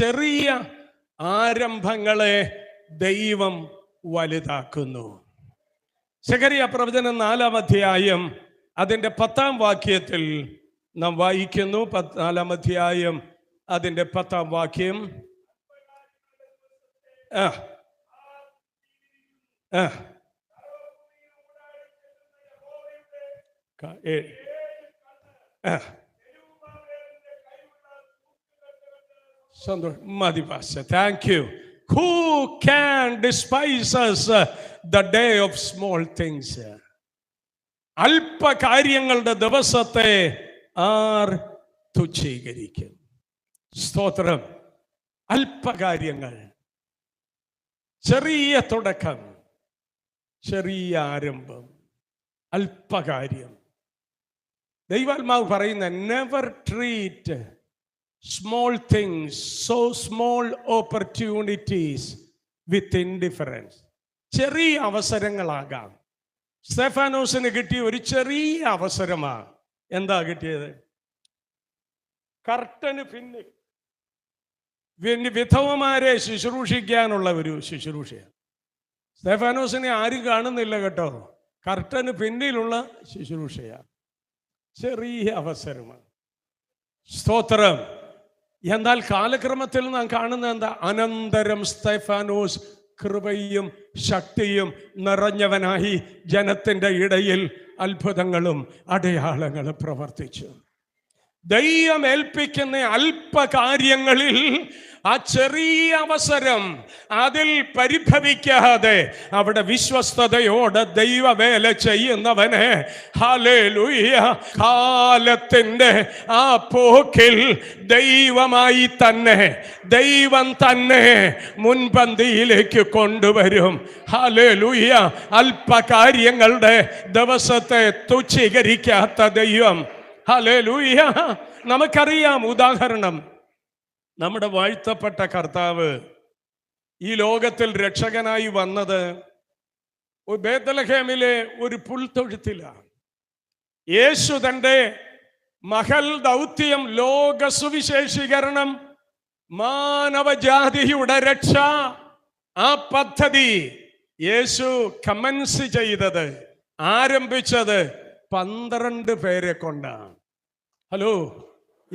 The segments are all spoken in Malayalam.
ചെറിയ ആരംഭങ്ങളെ ദൈവം വലുതാക്കുന്നു. ശകരിയ പ്രവചനം നാലാം അധ്യായം അതിന്റെ പത്താം വാക്യത്തിൽ നാം വായിക്കുന്നു. നാലാം അധ്യായം അതിന്റെ പത്താം വാക്യം. ആ. ആ. ആ. സന്തോഷം മതി pastor thank you who can despises the day of small things അല്പകാര്യങ്ങളുടെ ദിവസത്തെ ആർ തുച്ഛീകരിക്കും. സ്തോത്രം. അല്പകാര്യങ്ങൾ. ചെറിയ തുടക്കം. ചെറിയ ആരംഭം. അല്പകാര്യം. ദൈവാത്മാവ് പറയുന്ന never treat small things so small opportunities with indifference ചെറിയ അവസരങ്ങളാകാം. സ്റ്റെഫാനോസിന് കിട്ടിയ ഒരു ചെറിയ അവസരമാണ് എന്താ കിട്ടിയത്? കർട്ടന് പിന്നിൽ. പിന്നെ വിധവമാരെ ശുശ്രൂഷിക്കാനുള്ള ഒരു ശുശ്രൂഷയാണ്. സ്റ്റെഫാനോസിനെ ആരും കാണുന്നില്ല കേട്ടോ. കർട്ടന് പിന്നിലുള്ള ശുശ്രൂഷയാണ്. ചെറിയ അവസരമാണ്. സ്തോത്രം. എന്നാൽ കാലക്രമത്തിൽ നാം കാണുന്ന എന്താ? അനന്തരം സ്തെഫാനോസ് കൃപയും ശക്തിയും നിറഞ്ഞവനായി ജനത്തിന്റെ ഇടയിൽ അത്ഭുതങ്ങളും അടയാളങ്ങളും പ്രവർത്തിച്ചു. ദൈവം ഏൽപ്പിക്കുന്ന അല്പകാര്യങ്ങളിൽ ആ ചെറിയ അവസരം അതിൽ പരിഭവിക്കാതെ അവിടെ വിശ്വസ്തയോടെ ദൈവവേല ചെയ്യുന്നവനെ. ഹല്ലേലൂയ കാലത്തിന്റെ ആ പോക്കിൽ ദൈവമായി തന്നെ ദൈവം തന്നെ മുൻപന്തിയിലേക്ക് കൊണ്ടുവരും. ഹല്ലേലൂയ അല്പകാര്യങ്ങളുടെ ദിവസത്തെ തുച്ഛീകരിക്കാത്ത ദൈവം ഹല്ലേലൂയ. നമുക്കറിയാം ഉദാഹരണം. നമ്മുടെ വാഴ്ത്തപ്പെട്ട കർത്താവ് ഈ ലോകത്തിൽ രക്ഷകനായി വന്നത് ബേത്തലഹേമിലെ ഒരു പുൽത്തൊഴുത്തിലാണ്. യേശു തന്റെ മഹൽ ദൗത്യം ലോക സുവിശേഷീകരണം മാനവജാതിയുടെ രക്ഷ ആ പദ്ധതി യേശു കമൻസ് ചെയ്തത് ആരംഭിച്ചത് പന്ത്രണ്ട് പേരെ കൊണ്ടാണ്. ഹലോ.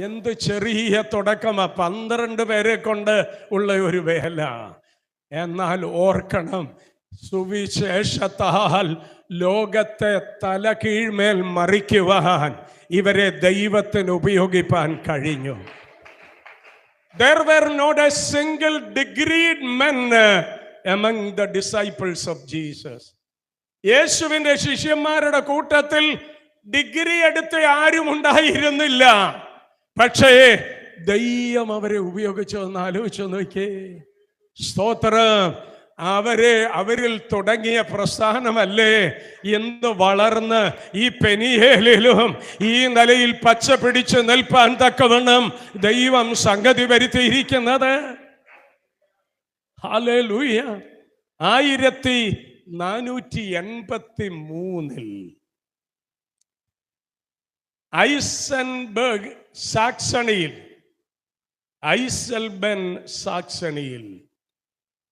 എന്ത് ചെറിയ തുടക്കമാ. പന്ത്രണ്ട് പേരെ കൊണ്ട് ഉള്ള ഒരു വേല. എന്നാൽ ഓർക്കണം സുവിശേഷത്താൽ ലോകത്തെ തല കീഴ്മേൽ മറിക്കുവാൻ ഇവരെ ദൈവത്തിന് ഉപയോഗിപ്പാൻ കഴിഞ്ഞു. There were not a single degreed men among the disciples of Jesus. യേശുവിന്റെ ശിഷ്യന്മാരുടെ കൂട്ടത്തിൽ ഡിഗ്രി എടുത്ത ആരും ഉണ്ടായിരുന്നില്ല. പക്ഷേ ദൈവം അവരെ ഉപയോഗിച്ചു എന്ന് ആലോചിച്ചു നോക്കിയേ. സ്തോത്രം. അവരെ അവരിൽ തുടങ്ങിയ പ്രസ്ഥാനമല്ലേ? എന്ത് വളർന്ന് ഈ പെനിയേലിലും ഈ നിലയിൽ പച്ച പിടിച്ച് നിൽപ്പാൻ തക്കവണ്ണം ദൈവം സംഗതി വരുത്തിയിരിക്കുന്നത്? ആയിരത്തി നാനൂറ്റി എൺപത്തി മൂന്നിൽ ഐസൻബർഗ് സാക്സണിയിൽ ഐസൽബൻ സാക്സണിയിൽ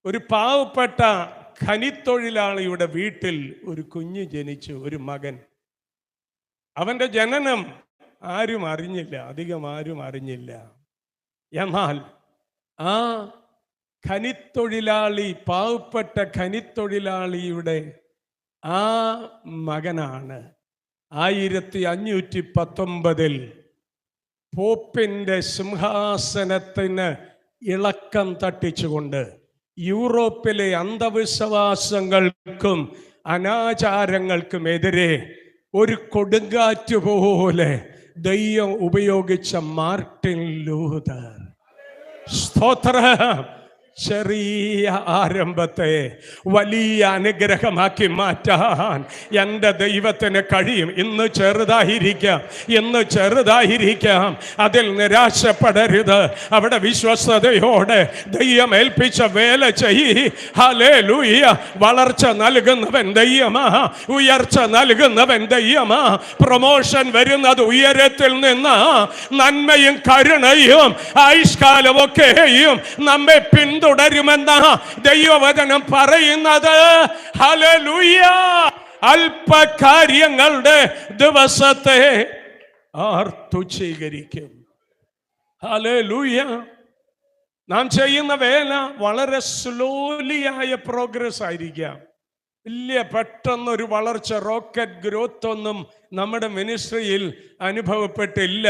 ഒരു പാവപ്പെട്ട ഖനിത്തൊഴിലാളിയുടെ വീട്ടിൽ ഒരു കുഞ്ഞ് ജനിച്ചു ഒരു മകൻ. അവന്റെ ജനനം ആരും അറിഞ്ഞില്ല അധികം ആരും അറിഞ്ഞില്ല. എന്നാൽ ആ ഖനിത്തൊഴിലാളി പാവപ്പെട്ട ഖനിത്തൊഴിലാളിയുടെ ആ മകനാണ് ആയിരത്തി അഞ്ഞൂറ്റി പത്തൊമ്പതിൽ പോപ്പിന്റെ സിംഹാസനത്തിന് ഇളക്കം തട്ടിച്ചുകൊണ്ട് യൂറോപ്പിലെ അന്ധവിശ്വാസങ്ങൾക്കും അനാചാരങ്ങൾക്കും എതിരെ ഒരു കൊടുങ്കാറ്റ് പോലെ ദൈവം ഉപയോഗിച്ച മാർട്ടിൻ ലൂതർ. സ്തോത്ര. ചെറിയ ആരംഭത്തെ വലിയ അനുഗ്രഹമാക്കി മാറ്റാൻ എന്റെ ദൈവത്തിന് കഴിയും. ഇന്ന് ചെറുതായിരിക്കാം. ഇന്ന് ചെറുതായിരിക്കാം. അതിൽ നിരാശപ്പെടരുത്. അവിടെ വിശ്വസ്തയോടെ ദൈവം ഏൽപ്പിച്ച വേല ചെയ്യ് ഹലേ ലൂയ വളർച്ച നൽകുന്നവൻ ദൈവമാ. ഉയർച്ച നൽകുന്നവൻ ദൈവമാ. പ്രൊമോഷൻ വരുന്നത് ഉയരത്തിൽ നിന്ന്. നന്മയും കരുണയും ആയുഷ്കാലമൊക്കെയും നമ്മെ പിന്തുടരുമെന്ന ദൈവവചനം പറയുന്നത്. ഹലലൂയ അല്പകാര്യങ്ങളുടെ ദിവസത്തെ ആർത്തു സ്വീകരിക്കും. ഹലലൂയ നാം ചെയ്യുന്ന വേല വളരെ സ്ലോലിയായ പ്രോഗ്രസ് ആയിരിക്കാം. വലിയ പെട്ടെന്നൊരു വളർച്ച റോക്കറ്റ് ഗ്രോത്ത് ഒന്നും നമ്മുടെ മിനിസ്ട്രിയിൽ അനുഭവപ്പെട്ടില്ല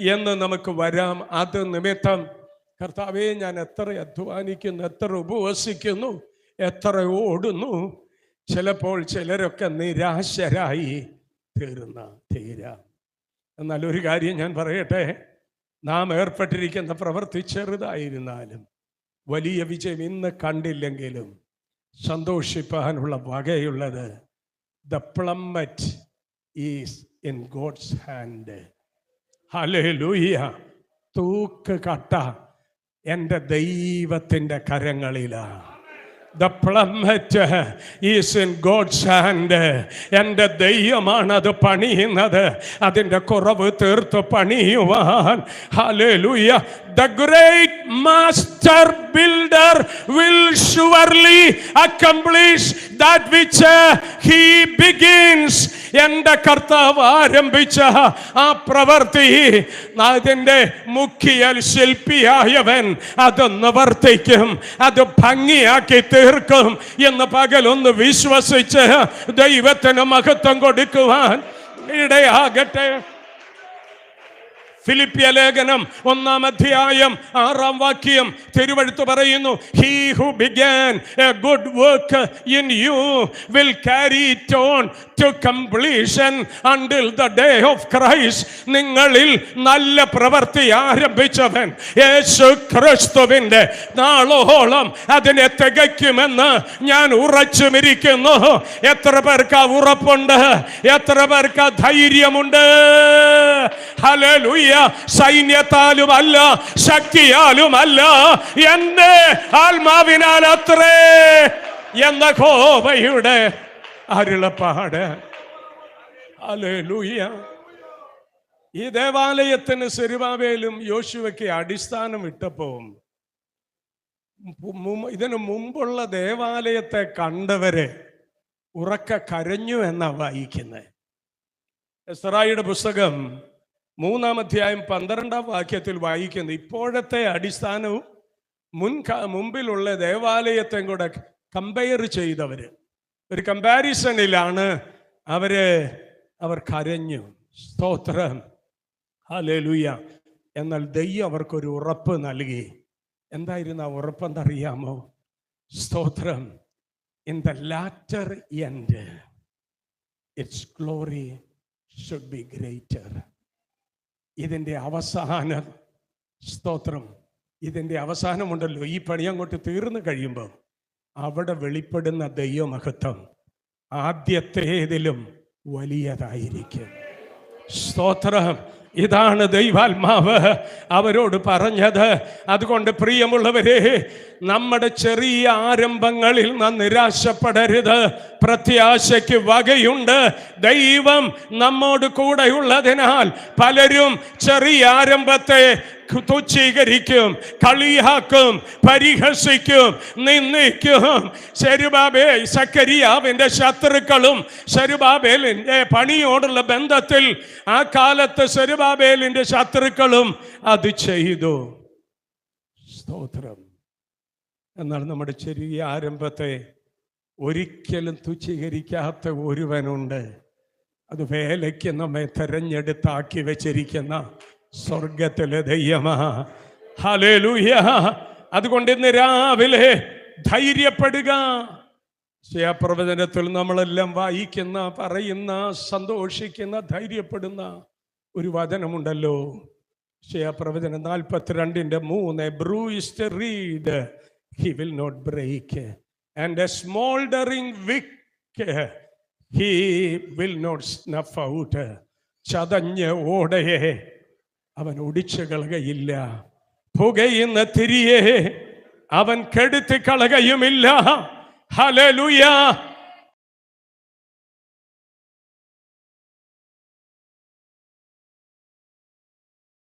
എന്ന് നമുക്ക് വരാം. അത് നിമിത്തം കർത്താവെ ഞാൻ എത്ര അധ്വാനിക്കുന്നു എത്ര ഉപവസിക്കുന്നു എത്ര ഓടുന്നു. ചിലപ്പോൾ ചിലരൊക്കെ നിരാശരായി തീർന്ന തീരാം. എന്നാൽ ഒരു കാര്യം ഞാൻ പറയട്ടെ നാം ഏർപ്പെട്ടിരിക്കുന്ന പ്രവൃത്തി ചെറുതായിരുന്നാലും വലിയ വിജയം ഇന്ന് കണ്ടില്ലെങ്കിലും സന്തോഷിപ്പാനുള്ള വകയുള്ളത് the plummet is in God's hand hallelujah തൂക്ക് കട്ട എന്റെ ദൈവത്തിന്റെ കരങ്ങളിലാണ് the plummet is in God's hand ദൈവമാണ് അത് പണിയുന്നത്. അതിന്റെ കുറവ് തീർത്ത് പണിയുവാൻ. Hallelujah the great master builder will surely accomplish that which he begins എന്റെ കർത്താവ് ആരംഭിച്ച ആ പ്രവൃത്തി അതിന്റെ മുഖ്യ ശില്പിയായവൻ അത് നിവർത്തിക്കും അത് ഭംഗിയാക്കി തീർക്കും എന്ന് പകലൊന്ന് വിശ്വസിച്ച് ദൈവത്തിന് മഹത്വം കൊടുക്കുവാൻ ഇടയാകട്ടെ. ഫിലിപ്പിയ ലേഖനം ഒന്നാം അധ്യായം ആറാം വാക്യം തിരുവഴുത്ത് പറയുന്നു he who began a good work in you will carry it on to completion until the day of Christ നിങ്ങളിൽ നല്ല പ്രവൃത്തി ആരംഭിച്ചവൻ യേശു ക്രിസ്തുവിന്റെ നാളോളം അതിനെ തികയ്ക്കുമെന്ന് ഞാൻ ഉറച്ചുമിരിക്കുന്നു. എത്ര പേർക്ക് ഉറപ്പുണ്ട്? എത്ര പേർക്ക് ധൈര്യമുണ്ട്? സൈന്യത്താലും അല്ല ശക്തിയാലും അല്ല എന്റെ ആത്മാവിനാൽ അത്രേ എന്ന കോപയുടെ അരുളപ്പാട്. ഹല്ലേലൂയ. ഈ ദേവാലയത്തിന് സെരുവാവേലും യോശുവയ്ക്ക് അടിസ്ഥാനം ഇട്ടപ്പോൾ ഇതിനു മുമ്പുള്ള ദേവാലയത്തെ കണ്ടവരെ ഉറക്ക കരഞ്ഞു എന്നാ വായിക്കുന്നത് എസ്രായിയുടെ പുസ്തകം മൂന്നാം അധ്യായം പന്ത്രണ്ടാം വാക്യത്തിൽ വായിക്കുന്നത് ഇപ്പോഴത്തെ അടിസ്ഥാനവും മുൻ മുമ്പിലുള്ള ദേവാലയത്തെയും കൂടെ കമ്പയർ ചെയ്തവർ ഒരു കമ്പാരിസണിലാണ് അവർ അവർ കരഞ്ഞു. സ്തോത്രം. ഹല്ലേലൂയ. എന്നാൽ ദൈവം അവർക്കൊരു ഉറപ്പ് നൽകി. എന്തായിരുന്നു ആ ഉറപ്പെന്നറിയാമോ? സ്തോത്രം. In the latter end its glory should be greater ഇതിന്റെ അവസാന സ്തോത്രം ഇതിന്റെ അവസാനമുണ്ടല്ലോ. ഈ പണി അങ്ങോട്ട് തീർന്നു കഴിയുമ്പോൾ അവിടെ വെളിപ്പെടുന്ന ദൈവമഹത്വം ആദ്യത്തേതിലും വലിയതായിരിക്കും. സ്തോത്രം. ഇതാണ് ദൈവാത്മാവ് അവരോട് പറഞ്ഞത്. അതുകൊണ്ട് പ്രിയമുള്ളവരെ നമ്മുടെ ചെറിയ ആരംഭങ്ങളിൽ നാം നിരാശപ്പെടരുത്. പ്രത്യാശയ്ക്ക് വകയുണ്ട്. ദൈവം നമ്മോട് കൂടെയുള്ളതിനാൽ പലരും ചെറിയ ആരംഭത്തെ തുച്ഛീകരിക്കും കളിയാക്കും പരിഹസിക്കും നിന്ദിക്കും. ശരുബാബേ സക്കരിയാവിന്റെ ശത്രുക്കളും ശരുബാബേലിന്റെ പണിയോടുള്ള ബന്ധത്തിൽ ആ കാലത്ത് ശരുബാബേലിന്റെ ശത്രുക്കളും അത് ചെയ്തു. സ്തോത്രം. എന്നാൽ നമ്മുടെ ചെറിയ ആരംഭത്തെ ഒരിക്കലും തുച്ഛീകരിക്കാത്ത ഒരുവനുണ്ട്. അത് വേലയ്ക്ക് നമ്മെ തെരഞ്ഞെടുത്താക്കി വെച്ചിരിക്കുന്ന സ്വർഗത്തിലെ ദയ്യമാ ഹലേലൂഹ്യ അതുകൊണ്ട് ഇന്ന് രാവിലെ ധൈര്യപ്പെടുക പ്രവചനത്തിൽ നമ്മളെല്ലാം വായിക്കുന്ന പറയുന്ന സന്തോഷിക്കുന്ന ധൈര്യപ്പെടുന്ന ഒരു വചനമുണ്ടല്ലോ പ്രവചനം നാൽപ്പത്തിരണ്ടിന്റെ മൂന്ന് bruised reed he will not break. And a smoldering wick he will not snuff out. ചതഞ്ഞ ഓടയെ അവൻ ഒടിച്ചു കളകയില്ല. പുകയുന്ന തിരിയെ അവൻ കെടുത്തി കളകയുമില്ല. ഹലലുയ